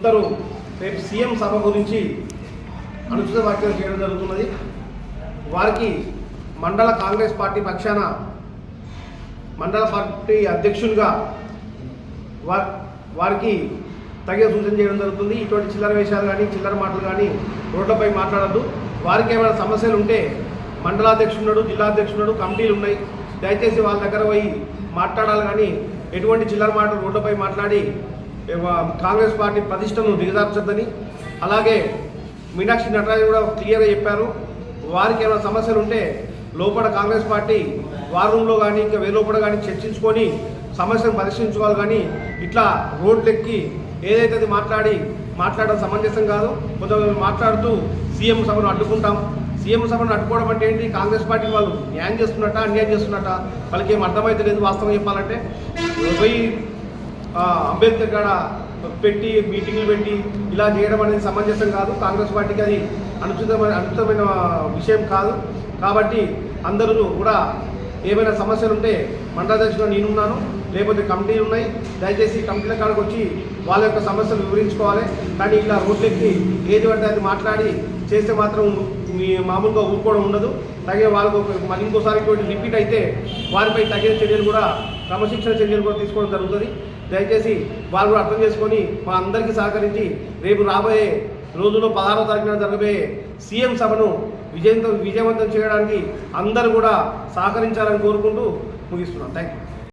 అందరూ రేపు సీఎం సభ గురించి అనుచిత వ్యాఖ్యలు చేయడం జరుగుతున్నది. వారికి మండల కాంగ్రెస్ పార్టీ పక్షాన మండల పార్టీ అధ్యక్షునిగా వారికి తగిన సూచన చేయడం జరుగుతుంది. ఇటువంటి చిల్లర వేషాలు కానీ చిల్లర మాటలు కానీ రోడ్లపై మాట్లాడద్దు. వారికి ఏమైనా సమస్యలు ఉంటే మండలాధ్యక్షుడు జిల్లాధ్యక్షుడు కమిటీలు ఉన్నాయి. దయచేసి వాళ్ళ దగ్గర పోయి మాట్లాడాలి కానీ ఎటువంటి చిల్లర మాటలు రోడ్లపై మాట్లాడి కాంగ్రెస్ పార్టీ ప్రతిష్టను దిగదార్చద్దని అలాగే మీనాక్షి నటరాజు కూడా క్లియర్గా చెప్పారు. వారికి ఏమైనా సమస్యలు ఉంటే లోపల కాంగ్రెస్ పార్టీ వార్ రూమ్లో కానీ ఇంకా వేరే లోపల కానీ చర్చించుకొని సమస్యను పరిష్కరించుకోవాలి కానీ ఇట్లా రోడ్లెక్కి ఏదైతే అది మాట్లాడి మాట్లాడడం సమంజసం కాదు. కొంతమంది మాట్లాడుతూ సీఎం సభను అడ్డుకుంటాం. సీఎం సభను అడ్డుకోవడం అంటే ఏంటి? కాంగ్రెస్ పార్టీ వాళ్ళు న్యాయం చేస్తున్నట్ట అన్యాయం చేస్తున్నట్ట? వాళ్ళకి ఏం అర్థమైతే లేదు వాస్తవం చెప్పాలంటే. పోయి అంబేద్కర్ కాడ పెట్టి మీటింగ్లు పెట్టి ఇలా చేయడం అనేది సమంజసం కాదు. కాంగ్రెస్ పార్టీకి అది అనుచితమైన అనుచితమైన విషయం కాదు. కాబట్టి అందరూ కూడా ఏమైనా సమస్యలు ఉంటే మండలాధ్యక్షుడు నేనున్నాను లేకపోతే కమిటీలు ఉన్నాయి. దయచేసి కమిటీల కాడకు వచ్చి వాళ్ళ యొక్క సమస్యలు వివరించుకోవాలి. కానీ ఇలా రోడ్లెక్కి ఏది పడితే అది మాట్లాడి చేస్తే మాత్రం మీ మామూలుగా ఊరుకోవడం ఉండదు. అలాగే వాళ్ళకు ఒక- మళ్ళీ ఇంకోసారి ఇటువంటి రిపీట్ అయితే వారిపై తగిన చర్యలు కూడా క్రమశిక్షణ చర్యలు కూడా తీసుకోవడం జరుగుతుంది. దయచేసి వాళ్ళు కూడా అర్థం చేసుకొని మా అందరికీ సహకరించి రేపు రాబోయే రోజుల్లో పదహారో తారీఖున జరగబోయే సీఎం సభను విజయవంతం విజయవంతం చేయడానికి అందరూ కూడా సహకరించాలని కోరుకుంటూ ముగిస్తున్నాను థ్యాంక్ యూ